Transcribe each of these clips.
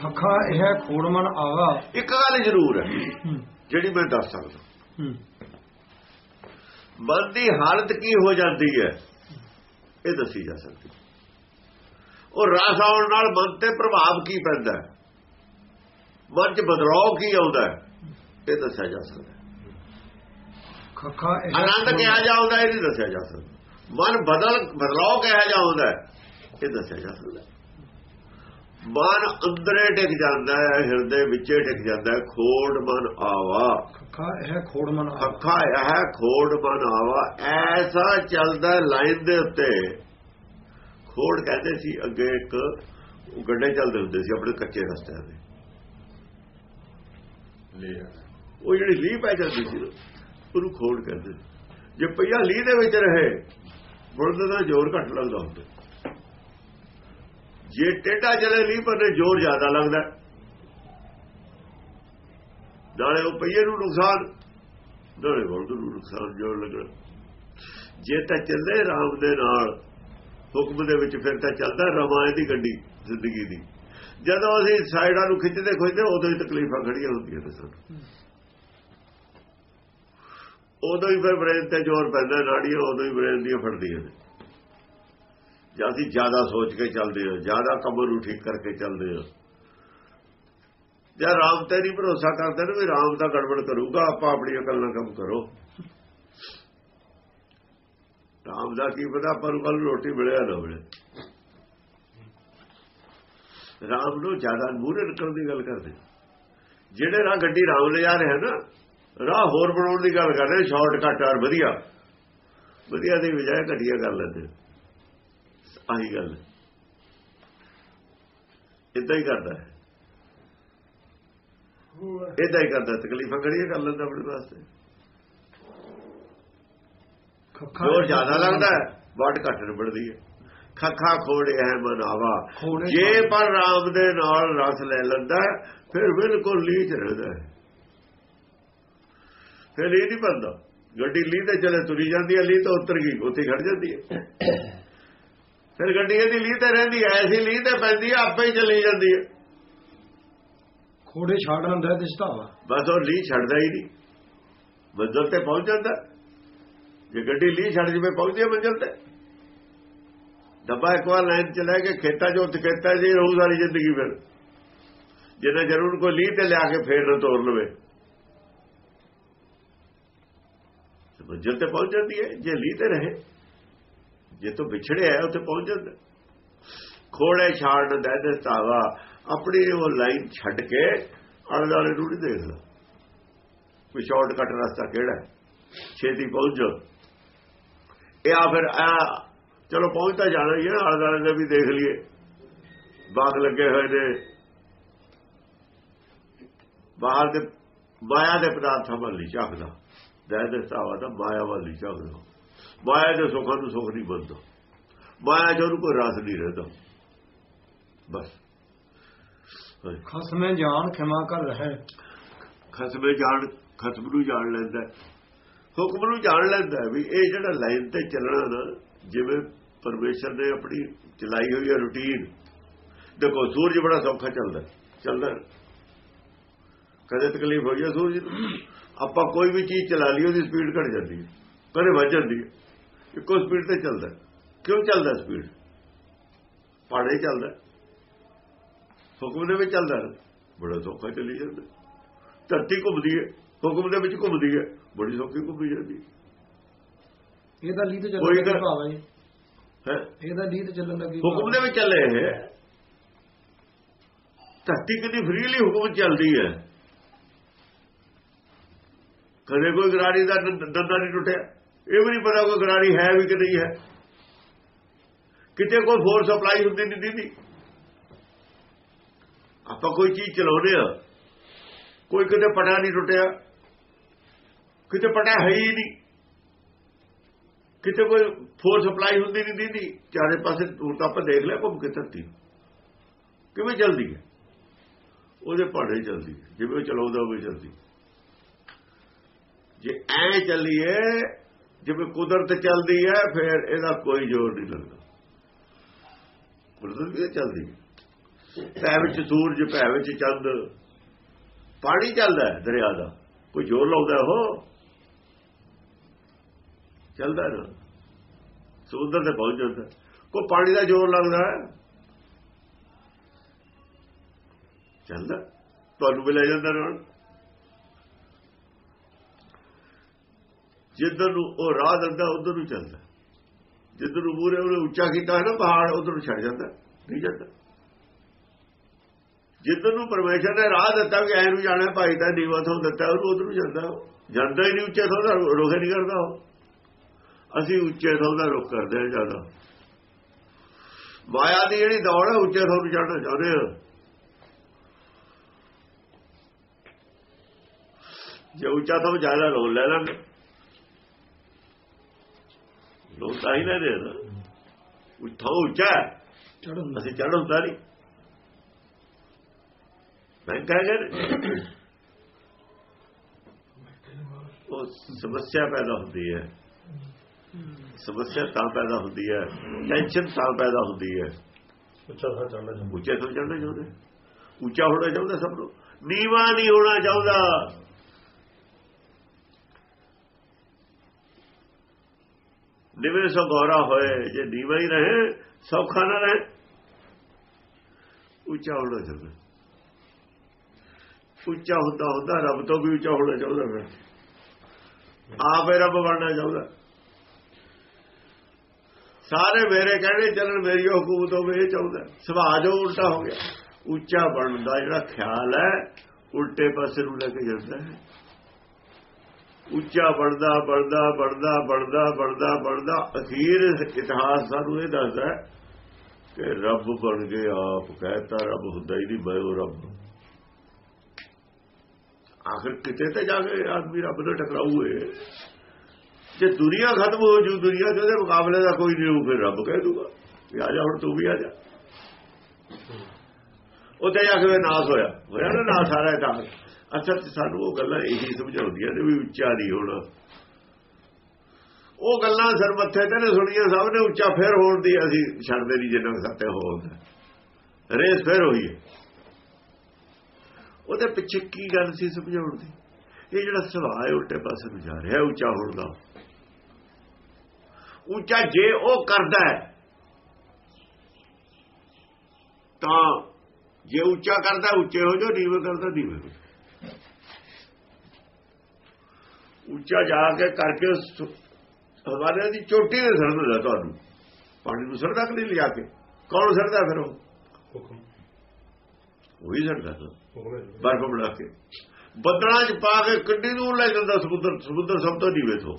ਖਖਾ ਇਹ ਖੋੜਮਨ ਆਵਾ ਇੱਕ ਗੱਲ ਜ਼ਰੂਰ ਹੈ ਜਿਹੜੀ ਮੈਂ ਦੱਸ ਸਕਦਾ। ਮਨ ਦੀ ਹਾਲਤ ਕੀ ਹੋ ਜਾਂਦੀ ਹੈ ਇਹ ਦੱਸੀ ਜਾ ਸਕਦੀ। ਉਹ ਰਸ ਆਉਣ ਨਾਲ ਮਨ ਤੇ ਪ੍ਰਭਾਵ ਕੀ ਪੈਂਦਾ ਹੈ? ਮਨ 'ਚ ਬਦਲਾਅ ਕੀ ਆਉਂਦਾ ਹੈ? ਇਹ ਦੱਸਿਆ ਜਾ ਸਕਦਾ। ਖਖਾ ਆਨੰਦ ਕਿਹਾ ਜਾਉਂਦਾ ਇਹ ਨਹੀਂ ਦੱਸਿਆ ਜਾ ਸਕਦਾ। ਮਨ ਬਦਲ ਬਦਲਾਅ ਕਿਹਾ ਜਾਉਂਦਾ ਇਹ ਦੱਸਿਆ ਜਾ ਸਕਦਾ ਮਨ ਅੰਦਰੇ ਟਿਕ ਜਾਂਦਾ ਹੈ ਹਿਰਦੇ ਵਿੱਚੇ ਟਿਕ ਜਾਂਦਾ ਹੈ ਖੋੜ ਮਨ ਆਵਾ। ਖਖਾ ਇਹ ਖੋੜਮਨ ਆਵਾ। ਅੱਖਾਂ ਇਹ ਖੋੜ ਮਨ ਆਵਾ। ਐਸਾ ਚੱਲਦਾ ਲਾਈਨ ਦੇ ਉੱਤੇ। ਖੋੜ ਕਹਿੰਦੇ ਸੀ ਅੱਗੇ ਇੱਕ ਗੱਡੇ ਚੱਲਦੇ ਹੁੰਦੇ ਸੀ ਆਪਣੇ ਕੱਚੇ ਰਸਤਿਆਂ ਦੇ ਉਹ ਜਿਹੜੀ ਲੀਹ ਪੈ ਜਾਂਦੀ ਸੀ ਨਾ, ਉਹਨੂੰ ਖੋੜ ਕਹਿੰਦੇ ਸੀ। ਜੇ ਪਈਆ ਲੀਹ ਦੇ ਵਿੱਚ ਰਹੇ ਬੁਲਦ ਦਾ ਜ਼ੋਰ ਘੱਟ ਲੱਗਦਾ ਹੁੰਦਾ। ਜੇ ਟੇਢਾ ਚਲੇ ਲੀਹ ਪਰ ਨੇ ਜ਼ੋਰ ਜ਼ਿਆਦਾ ਲੱਗਦਾ ਨਾਲੇ ਉਹ ਪਈਏ ਨੂੰ ਨੁਕਸਾਨ, ਨਾਲੇ ਬੁਲਦ ਨੂੰ ਨੁਕਸਾਨ ਜ਼ੋਰ ਲੱਗਣਾ ਜੇ ਤਾਂ ਚੱਲੇ ਰਾਮ ਦੇ ਨਾਲ, ਹੁਕਮ ਦੇ ਵਿੱਚ ਫਿਰ ਤਾਂ ਚੱਲਦਾ ਰਮਾਇਣ ਦੀ ਗੱਡੀ, ਜ਼ਿੰਦਗੀ ਦੀ। ਜਦੋਂ ਅਸੀਂ ਸਾਈਡਾਂ ਨੂੰ ਖਿੱਚਦੇ ਖੋਜਦੇ, ਉਦੋਂ ਹੀ ਤਕਲੀਫਾਂ ਖੜੀਆਂ ਹੁੰਦੀਆਂ ਨੇ ਸਾਨੂੰ। ਉਦੋਂ ਹੀ ਫਿਰ ਬ੍ਰੇਨ ਤੇ ਜ਼ੋਰ ਪੈਂਦਾ, ਨਾੜੀਆਂ ਉਦੋਂ ਹੀ ਬ੍ਰੇਨ ਦੀਆਂ ਫੜਦੀਆਂ ਨੇ। ਜਾਂ ਅਸੀਂ ਜ਼ਿਆਦਾ ਸੋਚ ਕੇ ਚੱਲਦੇ ਹੋ, ਜ਼ਿਆਦਾ ਕੰਮ ਨੂੰ ਠੀਕ ਕਰਕੇ ਚੱਲਦੇ ਹੋ। ਜਾਂ ਰਾਮ ਤੇ ਨਹੀਂ ਭਰੋਸਾ ਕਰਦੇ ਨੇ ਵੀ ਰਾਮ ਦਾ ਗੜਬੜ ਕਰੂਗਾ, ਆਪਾਂ ਆਪਣੀ ਅਕਲ ਨਾਲ ਕੰਮ ਕਰੋ। ਰਾਮ ਦਾ ਕੀ ਪਤਾ ਪਰ ਕੱਲ ਰੋਟੀ ਮਿਲਿਆ ਨਾ ਮਿਲੇ। ਰਾਮ ਨੂੰ ਜ਼ਿਆਦਾ ਮੂਹਰੇ ਨਿਕਲਣ ਦੀ ਗੱਲ ਕਰਦੇ। ਜਿਹੜੇ ਰਾਹ ਗੱਡੀ ਰਾਮ ਲੈ ਜਾ ਰਹੇ ਨਾ, ਰਾਹ ਹੋਰ ਬਣਾਉਣ ਦੀ ਗੱਲ ਕਰ ਰਹੇ ਸ਼ਾਰਟਕਟ ਔਰ ਵਧੀਆ। ਵਧੀਆ ਦੀ ਬਜਾਏ ਘਟੀਆ ਕਰ ਲੈਂਦੇ ਆਹੀ ਗੱਲ। ਇਦਾਂ ਹੀ ਕਰਦਾ ਹੈ। ਇਦਾਂ ਹੀ ਕਰਦਾ ਤਕਲੀਫਾਂ ਕਰੀਏ ਕਰ ਲੈਂਦਾ ਆਪਣੇ ਵਾਸਤੇ। ਖਖਾ ਜੋਰ ਜ਼ਿਆਦਾ ਲੱਗਦਾ ਹੈ। ਵਾਟ ਘੱਟ ਨਿਬੜਦੀ ਹੈ। ਖੱਖਾ ਖੋੜੇ ਹੈ ਮਨਾਵਾ। ਜੇ ਪਰ ਰਾਮ ਦੇ ਨਾਲ ਰਸ ਲੈ ਲੈਂਦਾ ਹੈ, ਫਿਰ ਬਿਲਕੁਲ ਲੀਚ ਰਹਿੰਦਾ ਹੈ। ਫਿਰ ਲੀਹ ਨਹੀਂ ਬੰਦਾ ਗੱਡੀ ਲੀਹ ਤੇ ਚਲੇ ਤੁਰੀ ਜਾਂਦੀ ਹੈ ਲੀਹ ਤਾਂ ਉਤਰ ਗਈ ਉੱਥੇ ਖੜ ਜਾਂਦੀ ਹੈ। ਫਿਰ ਗੱਡੀ ਇਹਦੀ ਲੀਹ ਤੇ ਰਹਿੰਦੀ ਹੈ ਐਸੀ ਲੀਹ ਤੇ ਪੈਂਦੀ ਆਪੇ ਹੀ ਚਲੀ ਜਾਂਦੀ ਹੈ। ਖੋੜੇ ਛਾੜ ਲੰਦਾ ਦਿਸਤਾਵਾ ਬਸ ਉਹ ਲੀਹ ਛੱਡਦਾ ਹੀ ਨਹੀਂ। ਮੰਜ਼ਲ ਤੇ ਪਹੁੰਚ ਜਾਂਦਾ। ਜੇ ਗੱਡੀ ਲੀਹ ਛੱਡ ਜਵੇ ਪਹੁੰਚਦੀ ਹੈ ਮੰਜ਼ਲ ਤੇ। ਡੱਬਾ ਇੱਕ ਵਾਰ ਲਾਈਨ ਚ ਲੈ ਕੇ ਖੇਤਾਂ ਖੇਤਾਂ 'ਚ ਹੀ ਰਹੂ ਸਾਰੀ ਜ਼ਿੰਦਗੀ ਫਿਰ। ਜਿਹਨੇ ਜ਼ਰੂਰ ਕੋਈ ਲੀਹ ਤੇ ਲਿਆ ਕੇ ਫੇਰ ਨਾ ਤੋੜ ਲਵੇ। ਮੰਜ਼ਲ ਤੇ ਪਹੁੰਚ ਜਾਂਦੀ ਹੈ ਜੇ ਲੀਹ ਤੇ ਰਹੇ। ਜੇ ਤੋਂ ਵਿਛੜਿਆ ਹੈ, ਉੱਥੇ ਪਹੁੰਚ ਜਾਂਦਾ। ਖੋੜੇ ਛਾੜ ਦੇ ਦਸਤਾਵਾ ਆਪਣੀ ਉਹ ਲਾਈਨ ਛੱਡ ਕੇ ਆਲੇ ਦੁਆਲੇ ਨੂੰ ਨਹੀਂ ਦੇਖਦਾ। ਕੋਈ ਸ਼ਾਰਟਕਟ ਰਸਤਾ ਕਿਹੜਾ ਛੇਤੀ ਪਹੁੰਚ ਇਹ ਆ ਫਿਰ ਆ, ਚਲੋ ਪਹੁੰਚਦਾ ਜਾਣਾ ਹੀ ਹੈ, ਆਲੇ ਦੁਆਲੇ ਦੇ ਵੀ ਦੇਖ ਲਈਏ। ਬਾਗ ਲੱਗੇ ਹੋਏ ਨੇ। ਬਾਹਰ ਦੇ ਮਾਇਆ ਦੇ ਪਦਾਰਥਾਂ ਵੱਲ ਨਹੀਂ ਝਾਕਦਾ। ਦਇਆ ਦਸਤਾਵਾ ਤਾਂ ਮਾਇਆ ਵੱਲ ਨਹੀਂ ਝਾਕਦਾ। ਮਾਇਆ ਦੇ ਸੁੱਖਾਂ ਨੂੰ ਸੁੱਖ ਨਹੀਂ ਬੰਦਾ। ਮਾਇਆ ਜੋ ਕੋਈ ਰਸ ਨਹੀਂ ਰਹਿੰਦਾ। ਬਸ। ਖਸਮੇ ਜਾਨ ਖਿਮਾ ਕਰ ਰਹੇ। ਖਸਮੇ ਜਾਣ ਖਸਮ ਨੂੰ ਜਾਣ ਲੈਂਦਾ। ਹੁਕਮ ਨੂੰ ਜਾਣ ਲੈਂਦਾ ਵੀ ਇਹ ਜਿਹੜਾ ਲਾਈਨ ਤੇ ਚੱਲਣਾ ਨਾ ਜਿਵੇਂ ਪਰਮੇਸ਼ਰ ਨੇ ਆਪਣੀ ਚਲਾਈ ਹੋਈ ਹੈ ਰੁਟੀਨ। ਦੇਖੋ ਸੂਰਜ ਬੜਾ ਸੌਖਾ ਚੱਲਦਾ ਚੱਲਦਾ। ਕਦੇ ਤਕਲੀਫ ਹੋਈ ਹੈ ਸੂਰਜ ਨੂੰ। ਆਪਾਂ ਕੋਈ ਵੀ ਚੀਜ਼ ਚਲਾ ਲਈ ਉਹਦੀ ਸਪੀਡ ਘਟ ਜਾਂਦੀ ਹੈ। ਕਦੇ ਵੱਧ ਜਾਂਦੀ ਹੈ। ਇੱਕੋ ਸਪੀਡ ਤੇ ਚੱਲਦਾ ਹੈ। ਕਿਉਂ ਚੱਲਦਾ ਸਪੀਡ ਪਾੜੇ ਚੱਲਦਾ ਹੈ। ਹੁਕਮ ਦੇ ਵਿੱਚ ਚੱਲਦਾ ਹੈ। ਬੜਾ ਸੌਖਾ ਚੱਲੀ ਜਾਂਦਾ ਧਰਤੀ ਘੁੰਮਦੀ ਹੈ। ਹੁਕਮ ਦੇ ਵਿੱਚ ਘੁੰਮਦੀ ਹੈ। ਬੜੀ ਸੌਖੀ ਘੁੰਮੀ ਜਾਂਦੀ ਇਹਦਾ ਲੀਦ ਕੋਈ ਚੱਲਣ ਦਾ ਭਾਵ ਹੈ। ਹੈ? ਇਹਦਾ ਲੀਦ ਚੱਲਣ ਦਾ ਕੀ ਹੁਕਮ ਦੇ ਵਿੱਚ ਚੱਲੇ ਇਹ। ਧਰਤੀ ਕਿੰਨੀ ਫਰੀਲੀ ਹੁਕਮ ਚੱਲਦੀ ਹੈ। ਕਦੇ ਕੋਈ ਗਰਾਰੀ ਦਾ ਦੰ- ਦੰਦਾ ਨਹੀਂ ਟੁੱਟਿਆ। ਇਹ ਵੀ ਨਹੀਂ ਪਤਾ ਕੋਈ ਗਰਾਰੀ ਹੈ ਵੀ ਕਿ ਨਹੀਂ ਹੈ। ਕਿਤੇ ਕੋਈ ਫੋਰਸ ਸਪਲਾਈ ਹੁੰਦੀ ਨਹੀਂ ਦੀਦੀ। ਆਪਾਂ ਕੋਈ ਚੀਜ਼ ਚਲਾਉਂਦੇ ਆ ਕੋਈ ਕਿਤੇ ਪਟਾ ਨਹੀਂ ਟੁੱਟਿਆ। ਕਿਤੇ ਪਟਾ ਹੈ ਹੀ ਨਹੀਂ। ਕਿਤੇ ਕੋਈ ਫੋਰਸ ਸਪਲਾਈ ਹੁੰਦੀ ਨਹੀਂ ਦੀਦੀ। ਚਾਰੇ ਪਾਸੇ ਹੁਣ ਤਾਂ ਆਪਾਂ ਦੇਖ ਲਿਆ, ਘੁੰਮ ਕੇ ਧਰਤੀ ਕਿਵੇਂ ਚੱਲਦੀ ਹੈ? ਉਹਦੇ ਭਾੜੇ ਚੱਲਦੀ ਜਿਵੇਂ ਉਹ ਚਲਾਉਂਦਾ ਹੋਵੇ ਚੱਲਦੀ ਜੇ ਐ ਚੱਲੀਏ ਜਿਵੇਂ ਕੁਦਰਤ ਚੱਲਦੀ ਹੈ, ਫਿਰ ਇਹਦਾ ਕੋਈ ਜ਼ੋਰ ਨਹੀਂ ਲੱਗਦਾ। ਕੁਦਰਤ ਵੀ ਤਾਂ ਚੱਲਦੀ ਭੈ ਪੈ ਵਿੱਚ ਸੂਰਜ, ਭੈ ਵਿੱਚ ਚੰਦ, ਪਾਣੀ ਚੱਲਦਾ ਦਰਿਆ ਦਾ। ਕੋਈ ਜ਼ੋਰ ਲਾਉਂਦਾ ਉਹ, ਚੱਲਦਾ ਨਾ। ਸਮੁੰਦਰ ਤੇ ਪਹੁੰਚ ਜਾਂਦਾ। ਕੋਈ ਪਾਣੀ ਦਾ ਜ਼ੋਰ ਲੱਗਦਾ ਚੱਲਦਾ। ਤੁਹਾਨੂੰ ਵੀ ਲੈ ਜਾਂਦਾ ਨਾਲ ਜਿੱਧਰ ਨੂੰ ਉਹ ਰਾਹ ਦਿੰਦਾ, ਉਧਰ ਨੂੰ ਚੱਲਦਾ। ਜਿੱਧਰ ਨੂੰ ਮੂਰੇ ਉਹਨੇ ਉੱਚਾ ਕੀਤਾ ਹੈ ਨਾ, ਪਹਾੜ, ਉਧਰ ਨੂੰ ਛੱਡ ਜਾਂਦਾ, ਨਹੀਂ ਜਾਂਦਾ। ਜਿੱਧਰ ਨੂੰ ਪਰਮੇਸ਼ਰ ਨੇ ਰਾਹ ਦਿੱਤਾ ਵੀ ਐ ਨੂੰ ਜਾਣਾ, ਭਾਈ ਤਾਂ ਨੀਵਾ ਤੋਂ ਦਿੱਤਾ, ਉਹਨੂੰ ਉਧਰ ਨੂੰ ਜਾਂਦਾ ਉਹ। ਜਾਂਦਾ ਹੀ ਨਹੀਂ ਉੱਚੇ ਤੋਂ ਦਾ ਰੋਕੇ ਨਹੀਂ ਕਰਦਾ ਉਹ। ਅਸੀਂ ਉੱਚੇ ਤੋਂ ਦਾ ਰੁਕ ਕਰਦੇ ਹਾਂ ਜ਼ਿਆਦਾ। ਮਾਇਆ ਦੀ ਜਿਹੜੀ ਦੌੜ ਹੈ, ਉੱਚੇ ਤੋਂ ਨੂੰ ਚੜਨਾ ਚਾਹੁੰਦੇ ਆ ਜੇ ਉੱਚਾ ਤੋਂ ਜ਼ਿਆਦਾ ਲੋਨ ਲੈ ਲਾਂਗੇ। ਲੋਨ ਤਾਂ ਹੀ ਲੈਦੇ ਨਾ। ਉੱਥੋਂ ਉੱਚਾ ਹੈ, ਚੜਨ ਅਸੀਂ ਹੁੰਦਾ ਨਹੀਂ। ਮੈਂ ਕਹਿ ਗਿਆ ਉਹ ਸਮੱਸਿਆ ਪੈਦਾ ਹੁੰਦੀ ਹੈ। ਸਮੱਸਿਆ ਤਾਂ ਪੈਦਾ ਹੁੰਦੀ ਹੈ। ਟੈਨਸ਼ਨ ਤਾਂ ਪੈਦਾ ਹੁੰਦੀ ਹੈ। ਉੱਚਾ ਥਾਂ ਚੜਨਾ ਚਾਹੁੰਦਾ। ਉੱਚੇ ਤੋਂ ਚੜ੍ਹਨਾ ਚਾਹੁੰਦੇ। ਉੱਚਾ ਹੋਣਾ ਚਾਹੁੰਦਾ ਸਭ ਨੂੰ। ਨੀਵਾ ਨਹੀਂ ਹੋਣਾ ਚਾਹੁੰਦਾ। ਨਿਵੇਂ ਸੋ ਗੌਰਾ ਹੋਏ, ਜੇ ਨੀਵਾ ਹੀ ਰਹੇ, ਸੌਖਾ ਨਾ ਰਹੇ। ਉੱਚਾ ਹੋਣਾ ਚਾਹੁੰਦਾ ਉੱਚਾ ਹੁੰਦਾ ਹੁੰਦਾ ਰੱਬ ਤੋਂ ਵੀ ਉੱਚਾ ਹੋਣਾ ਚਾਹੁੰਦਾ ਮੈਂ। ਆਪੇ ਰੱਬ ਬਣਨਾ ਚਾਹੁੰਦਾ। ਸਾਰੇ ਮੇਰੇ ਕਹਿੰਦੇ ਚੱਲਣ ਮੇਰੀ ਹਕੂਮਤ ਹੋਵੇ ਇਹ ਚਾਹੁੰਦਾ। ਸੁਭਾਅ ਜੋ ਉਲਟਾ ਹੋ ਗਿਆ। ਉੱਚਾ ਬਣਨ ਦਾ ਜਿਹੜਾ ਖਿਆਲ ਹੈ, ਉਲਟੇ ਪਾਸੇ ਨੂੰ ਲੈ ਕੇ ਜਾਂਦਾ ਹੈ। ਉੱਚਾ ਬਣਦਾ ਬਣਦਾ ਬਣਦਾ ਬਣਦਾ ਬਣਦਾ ਬਣਦਾ ਅਖੀਰ ਇਤਿਹਾਸ ਸਾਨੂੰ ਇਹ ਦੱਸਦਾ ਹੈ ਕਿ ਰੱਬ ਬਣ ਕੇ ਆਪ ਕਹਿਤਾ ਰੱਬ ਹੁੰਦਾ ਹੀ ਨਹੀਂ ਮੈਂ ਉਹ ਰੱਬ ਆਖਰ ਕਿਤੇ ਤੇ ਜਾ ਕੇ ਆਦਮੀ ਰੱਬ ਨਾਲ ਟਕਰਾਊਏ ਜੇ ਦੁਨੀਆ ਖਤਮ ਹੋ ਜੂ ਦੁਨੀਆ ਦੇ ਮੁਕਾਬਲੇ ਦਾ ਕੋਈ ਨਹੀਂ ਫਿਰ ਰੱਬ ਕਹਿ ਦੂਗਾ ਵੀ ਆ ਜਾ ਹੁਣ ਤੂੰ ਵੀ ਆ ਜਾ। ਉੱਥੇ ਜਾ ਕੇ ਨਾਸ ਹੋਇਆ। ਹੋਇਆ ਨਾ ਨਾਸ ਸਾਰਾ ਤਾਂ ਅਸਲ 'ਚ ਸਾਨੂੰ ਉਹ ਗੱਲਾਂ ਇਹੀ ਸਮਝਾਉਂਦੀਆਂ ਨੇ ਵੀ ਉੱਚਾ ਨਹੀਂ ਹੋਣਾ। ਉਹ ਗੱਲਾਂ ਸਰ ਮੱਥੇ ਤੇ ਨੇ ਸੁਣੀਆਂ, ਸਭ ਨੇ ਉੱਚਾ ਫੇਰ ਹੋਣ ਦੀ, ਅਸੀਂ ਛੱਡਦੇ ਨਹੀਂ ਜਿੰਨਾ ਕੁ ਸੱਤੇ ਹੋਉਂਦਾ ਰੇਸ ਫੇਰ ਹੋਈ ਹੈ। ਉਹਦੇ ਪਿੱਛੇ ਕੀ ਗੱਲ ਸੀ ਸਮਝਾਉਣ ਦੀ? ਇਹ ਜਿਹੜਾ ਸੁਭਾਅ ਹੈ, ਉਲਟੇ ਪਾਸੇ ਨੂੰ ਜਾ ਰਿਹਾ, ਉੱਚਾ ਹੋਣ ਦਾ। ਉੱਚਾ ਜੇ ਉਹ ਕਰਦਾ ਹੈ, ਤਾਂ ਜੇ ਉੱਚਾ ਕਰਦਾ, ਉੱਚੇ ਹੋ ਜਾਓ, ਨੀਵੇਂ ਕਰਦਾ, ਨੀਵੇਂ ਹੋ ਜਾਓ। ਉੱਚਾ ਜਾ ਕੇ ਕਰਕੇ ਹਵਾਲੇ ਦੀ ਚੋਟੀ ਦੇ ਸਰਦਾ ਤੁਹਾਨੂੰ। ਪਾਣੀ ਨੂੰ ਸਰਦਾ ਕਿ ਨਹੀਂ ਲਿਆ ਕੇ। ਕੌਣ ਸਰਦਾ ਫਿਰ ਉਹ? ਹੁਕਮ। ਉਹੀ ਸਰਦਾ ਬਰਫ਼ ਬਣਾ ਕੇ। ਬੱਦਲਾਂ 'ਚ ਪਾ ਕੇ ਕਿੱਡੀ ਦੂਰ ਲੈ ਜਾਂਦਾ ਸਮੁੰਦਰ ਸਮੁੰਦਰ ਸਭ ਤੋਂ ਨੀਵੇਂ ਤੋਂ।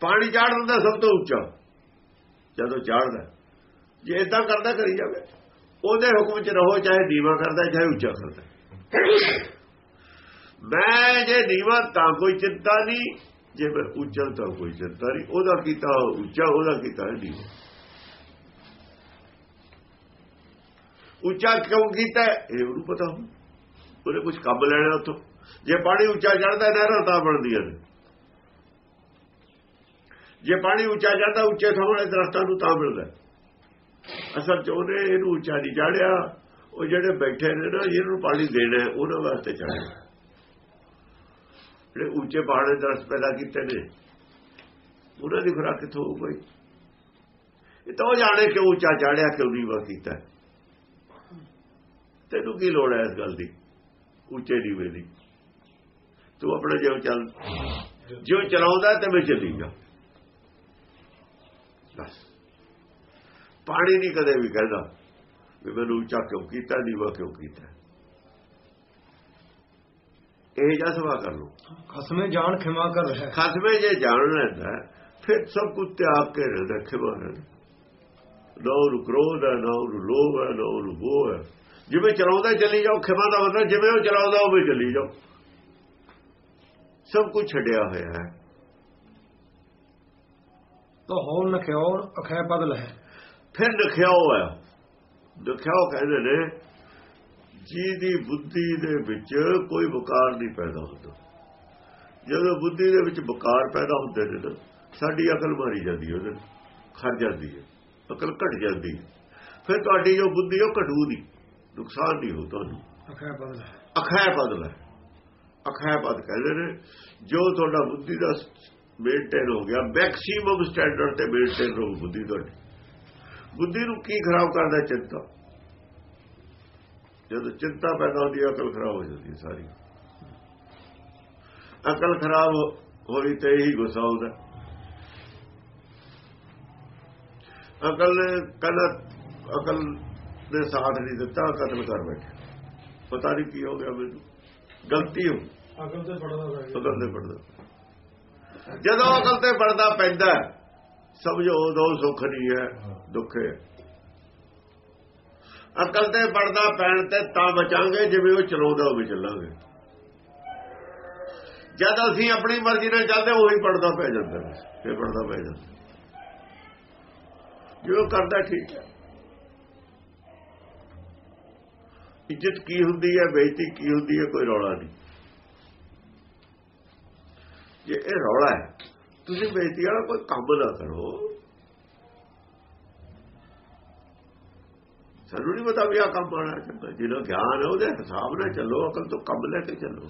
ਪਾਣੀ ਚਾੜ ਦਿੰਦਾ ਸਭ ਤੋਂ ਉੱਚਾ। ਜਦੋਂ ਚਾੜਦਾ। ਜੇ ਇਦਾਂ ਕਰਦਾ ਕਰੀ ਜਾਵੇ। ਉਹਦੇ ਹੁਕਮ 'ਚ ਰਹੋ ਚਾਹੇ ਦੀਵਾ ਕਰਦਾ ਚਾਹੇ ਉੱਚਾ ਕਰਦਾ। ਮੈਂ ਜੇ ਦੀਵਾ ਤਾਂ ਕੋਈ ਚਿੰਤਾ ਨਹੀਂ। ਜੇ ਮੈਂ ਉੱਚਾ ਤਾਂ ਕੋਈ ਚਿੰਤਾ ਨਹੀਂ। ਉਹਦਾ ਕੀਤਾ ਉੱਚਾ, ਉਹਦਾ ਕੀਤਾ ਹੈ ਉੱਚਾ ਕਿਉਂ ਕੀਤਾ ਇਹ ਉਹਨੂੰ ਪਤਾ ਹੋ ਉਹਨੇ ਕੁਝ ਕੰਮ ਲੈਣਾ ਉੱਥੋਂ। ਜੇ ਪਾਣੀ ਉੱਚਾ ਚੜਦਾ ਨਹਿਰਾਂ ਤਾਂ ਬਣਦੀਆਂ ਨੇ। ਜੇ ਪਾਣੀ ਉੱਚਾ ਚੜਦਾ ਉੱਚੇ ਥਾਂ ਵਾਲੇ ਦਰਖਤਾਂ ਨੂੰ ਤਾਂ ਮਿਲਦਾ ਅਸਲ ਚ ਉਹਨੇ ਇਹਨੂੰ ਉੱਚਾ ਨਹੀਂ ਚਾੜਿਆ ਉਹ ਜਿਹੜੇ ਬੈਠੇ ਨੇ ਨਾ, ਜਿਹਨੂੰ ਪਾਣੀ ਦੇਣਾ ਉਹਨਾਂ ਵਾਸਤੇ ਚਾੜਿਆ ਜਿਹੜੇ ਉੱਚੇ ਪਹਾੜੇ ਦਰਸ ਪੈਦਾ ਕੀਤੇ ਨੇ, ਉਹਨਾਂ ਦੀ ਖੁਰਾਕ ਕਿੱਥੋਂ ਹੋਊ ਕੋਈ ਇਹ ਤਾਂ ਉਹ ਜਾਣੇ ਕਿਉਂ ਉੱਚਾ ਚਾੜਿਆ ਕਿਉਂ ਨੀਵਾ ਕੀਤਾ? ਤੈਨੂੰ ਕੀ ਲੋੜ ਹੈ ਇਸ ਗੱਲ ਦੀ? ਉੱਚੇ ਨੀਵੇਂ ਦੀ। ਤੂੰ ਆਪਣੇ ਜਿਉਂ ਚੱਲ, ਜਿਉਂ ਚਲਾਉਂਦਾ ਤੇ ਮੈਂ ਚੱਲੀ ਜਾ ਬਸ। ਪਾਣੀ ਨਹੀਂ ਕਦੇ ਵੀ ਕਹਿੰਦਾ ਵੀ ਮੈਨੂੰ ਉੱਚਾ ਕਿਉਂ ਕੀਤਾ, ਨੀਵਾ ਕਿਉਂ ਕੀਤਾ? ਇਹ ਜਾਂ ਸਵਾ ਕਰ ਲੋ ਖਸਮੇ ਜਾਨ ਖਿਮਾ ਕਰ ਰਿਹਾ। ਖਸਮੇ ਜੇ ਜਾਣ ਲੈਂਦਾ ਫਿਰ ਸਭ ਕੁਝ ਤਿਆਗ ਕੇ ਰਹਿੰਦਾ ਖਿਮਾ ਰਹਿੰਦਾ। ਨਾ ਉਹਨੂੰ ਕ੍ਰੋਧ ਹੈ ਨਾ ਉਹਨੂੰ ਲੋਭ ਹੈ ਨਾ ਉਹਨੂੰ ਮੋਹ ਹੈ। ਜਿਵੇਂ ਚਲਾਉਂਦਾ ਚੱਲੀ ਜਾਓ ਖਿਮਾ ਦਾ ਮਤਲਬ ਜਿਵੇਂ ਉਹ ਚਲਾਉਂਦਾ ਉਵੇਂ ਚੱਲੀ ਜਾਓ। ਸਭ ਕੁਝ ਛੱਡਿਆ ਹੋਇਆ ਹੈ। ਤਾਂ ਹੋਣ ਨਖਿਓਰ ਅਖੈ ਬਦਲ ਹੈ ਫਿਰ ਨਖਿਆਓ ਹੈ। ਨਖਿਆਓ ਕਹਿੰਦੇ ਨੇ ਜਿਹਦੀ ਬੁੱਧੀ ਦੇ ਵਿੱਚ ਕੋਈ ਵਿਕਾਰ ਨਹੀਂ ਪੈਦਾ ਹੁੰਦਾ। ਜਦੋਂ ਬੁੱਧੀ ਦੇ ਵਿੱਚ ਵਿਕਾਰ ਪੈਦਾ ਹੁੰਦੇ ਨੇ ਨਾ ਸਾਡੀ ਅਕਲ ਮਾਰੀ ਜਾਂਦੀ ਹੈ ਉਹਦੇ ਖੜ ਜਾਂਦੀ ਹੈ ਅਕਲ ਘਟ ਜਾਂਦੀ ਹੈ। ਫਿਰ ਤੁਹਾਡੀ ਜੋ ਬੁੱਧੀ ਉਹ ਘਟੂ ਦੀ ਨੁਕਸਾਨ ਨਹੀਂ ਹੋ ਤੁਹਾਨੂੰ। ਅਖੈ ਬਦਲ ਅਖੈ ਪਦ ਲੈ ਅਖੈ ਪਦ ਕਹਿੰਦੇ ਨੇ ਜੋ ਤੁਹਾਡਾ ਬੁੱਧੀ ਦਾ ਮੇਨਟੇਨ ਹੋ ਗਿਆ ਮੈਕਸਿਮਮ ਸਟੈਂਡਰਡ ਤੇ ਮੇਨਟੇਨ ਹੋ ਬੁੱਧੀ ਤੁਹਾਡੀ। ਬੁੱਧੀ ਨੂੰ ਕੀ ਖਰਾਬ ਕਰਦਾ ਚਿੰਤਾ? ਜਦੋਂ ਚਿੰਤਾ ਪੈਦਾ ਹੁੰਦੀ ਹੈ ਅਕਲ ਖਰਾਬ ਹੋ ਜਾਂਦੀ ਹੈ ਸਾਰੀ। ਅਕਲ ਖਰਾਬ ਹੋਈ ਤੇ ਹੀ ਗੁੱਸਾ ਆਉਂਦਾ ਅਕਲ ਨੇ ਕਹਿੰਦਾ ਅਕਲ ਨੇ ਸਾਥ ਨਹੀਂ ਦਿੱਤਾ ਕਤਲ ਕਰ ਬੈਠੇ। ਪਤਾ ਨਹੀਂ ਕੀ ਹੋ ਗਿਆ ਮੈਨੂੰ। ਗਲਤੀ ਹੋ ਅਕਲ ਤੇ ਪੜਦਾ ਅਕਲ ਤੇ ਪੜਦਾ ਜਦੋਂ ਅਕਲ ਤੇ ਪੜਦਾ ਪੈਂਦਾ ਸਮਝੋ ਉਦੋਂ ਸੁੱਖ ਨਹੀਂ ਹੈ ਦੁੱਖ ਹੈ। ਅਕਲ ਤੇ ਪੜਦਾ, ਪੈਣ ਤੇ ਤਾਂ ਬਚਾਂਗੇ, ਜਿਵੇਂ ਉਹ ਚਲਾਉਂਦਾ ਹੋਵੇ ਚੱਲਾਂਗੇ। ਜਦ ਅਸੀਂ ਆਪਣੀ ਮਰਜ਼ੀ ਨਾਲ ਚੱਲਦੇ, ਉਹੀ ਪੜਦਾ ਪੈ ਜਾਂਦਾ। ਫੇਰ ਪੜਦਾ ਪੈ ਜਾਂਦਾ। ਜੋ ਕਰਦਾ ਠੀਕ ਹੈ। ਇੱਜ਼ਤ ਕੀ ਹੁੰਦੀ ਹੈ, ਬੇਇੱਜ਼ਤੀ ਕੀ ਹੁੰਦੀ ਹੈ, ਕੋਈ ਰੌਲਾ ਨਹੀਂ। ਜੇ ਇਹ ਰੌਲਾ ਹੈ, ਤੁਸੀਂ ਬੇਇੱਜ਼ਤੀ ਵਾਲਾ ਕੋਈ ਕੰਮ ਨਾ ਕਰੋ। ਸਾਨੂੰ ਨਹੀਂ ਪਤਾ ਵੀ ਆ ਕੰਮ ਆਣਾ ਚੰਗਾ। ਜਿਹਦਾ ਗਿਆਨ ਹੈ ਉਹਦੇ ਹਿਸਾਬ ਨਾਲ ਚੱਲੋ, ਅਕਲ ਤੋਂ ਕੰਮ ਲੈ ਕੇ ਚੱਲੋ।